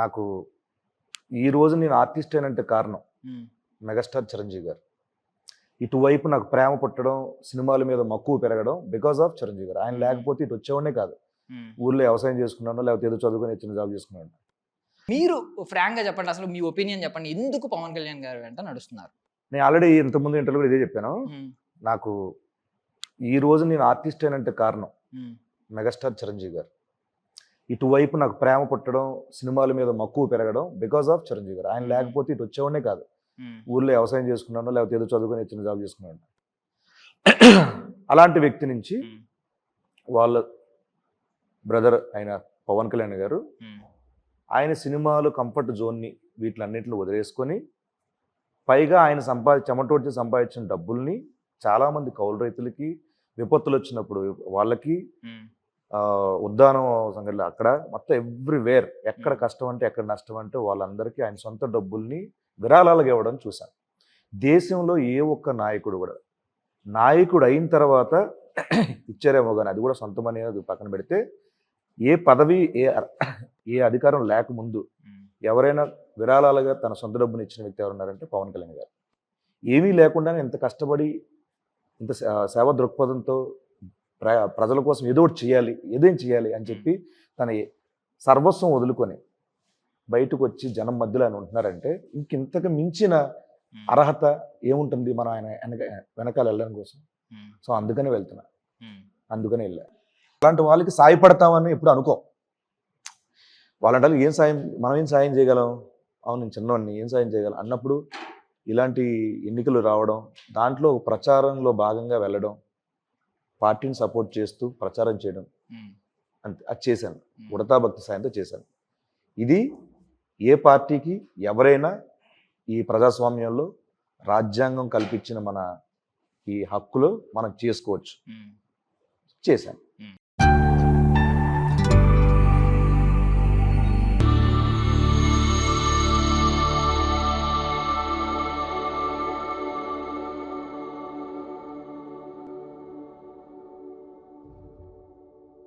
నాకు ఈ రోజు నేను ఆర్టిస్ట్ అయినంటే కారణం మెగాస్టార్ చిరంజీవి గారు. ఇటువైపు నాకు ప్రేమ పుట్టడం సినిమాల మీద మక్కువ పెరగడం బికాస్ ఆఫ్ చిరంజీవి గారు. ఆయన లేకపోతే ఇటు వచ్చేవాడే కాదు. ఊర్లో వ్యవసాయం చేసుకున్నాను లేకపోతే ఏదో చదువుకొని చిన్న జాబ్ చేసుకున్నాను మీరు ఫ్రాంక్గా చెప్పండి అసలు మీ ఒపీనియన్ చెప్పండి. ఎందుకు పవన్ కళ్యాణ్ గారు వెంట నడుస్తున్నారు? నేను ఆల్రెడీ ఇంతకుముందు ఇంటర్వ్యూ కూడా ఇదే చెప్పాను. నాకు ఈ రోజు నేను ఆర్టిస్ట్ అయినంటే కారణం మెగాస్టార్ చిరంజీవి గారు. ఇటువైపు నాకు ప్రేమ పుట్టడం సినిమాల మీద మక్కువ పెరగడం బికాస్ ఆఫ్ చిరంజీవి గారు. ఆయన లేకపోతే ఇటు వచ్చేవాడే కాదు. ఉమ్, ఊర్లో వ్యవసాయం చేసుకున్నాను లేకపోతే ఏదో చదువుకొని చిన్న జాబ్ చేసుకున్నాను అలాంటి వ్యక్తి నుంచి ఉమ్, వాళ్ళ బ్రదర్ అయిన పవన్ కళ్యాణ్ గారు ఆయన సినిమాలు కంఫర్ట్ జోన్ని వీటిలన్నింటిని వదిలేసుకొని పైగా ఆయన సంపాది చెమటోడ్చి సంపాదించిన డబ్బుల్ని చాలామంది కౌలు రైతులకి విపత్తులు వచ్చినప్పుడు వాళ్ళకి ఉద్దానం సంఘటనలు అక్కడ మొత్తం ఎవ్రీవేర్ ఎక్కడ. కష్టం అంటే ఎక్కడ నష్టం అంటే వాళ్ళందరికీ ఆయన సొంత డబ్బుల్ని విరాళాలుగా ఇవ్వడం చూశాను. దేశంలో ఏ ఒక్క నాయకుడు కూడా నాయకుడు అయిన తర్వాత ఇచ్చారేమో కానీ అది కూడా సొంతం అనేది పక్కన పెడితే ఏ పదవి ఏ ఏ అధికారం లేకముందు ఎవరైనా విరాళాలుగా తన సొంత డబ్బుని ఇచ్చిన వ్యక్తి ఎవరున్నారంటే పవన్ కళ్యాణ్ గారు. ఏమీ లేకుండానే ఇంత కష్టపడి ఇంత సేవ దృక్పథంతో ప్రజల కోసం ఏదో ఒకటి చేయాలి ఏదేం చేయాలి అని చెప్పి తన సర్వస్వం వదులుకొని బయటకు వచ్చి జనం మధ్యలో ఆయన ఉంటున్నారంటే ఇంకింతకు మించిన అర్హత ఏముంటుంది మనం ఆయన వెనక వెనకాల వెళ్ళడం కోసం? సో అందుకనే వెళ్తున్నా. అందుకనే వెళ్ళా. అలాంటి వాళ్ళకి సాయపడతామని ఎప్పుడు అనుకో. వాళ్ళంటే ఏం సాయం మనం ఏం సాయం చేయగలం? అవును నేను చిన్నవాడిని ఏం సాయం చేయగలం? అన్నప్పుడు ఇలాంటి ఎన్నికలు రావడం దాంట్లో ప్రచారంలో భాగంగా వెళ్ళడం పార్టీని సపోర్ట్ చేస్తూ ప్రచారం చేయడం. అంతే అది చేశాను. ఉడతా భక్తి సాయంతో చేశాను. ఇది ఏ పార్టీకి ఎవరైనా ఈ ప్రజాస్వామ్యంలో రాజ్యాంగం కల్పించిన మన ఈ హక్కులో మనం చేసుకోవచ్చు. చేశాను.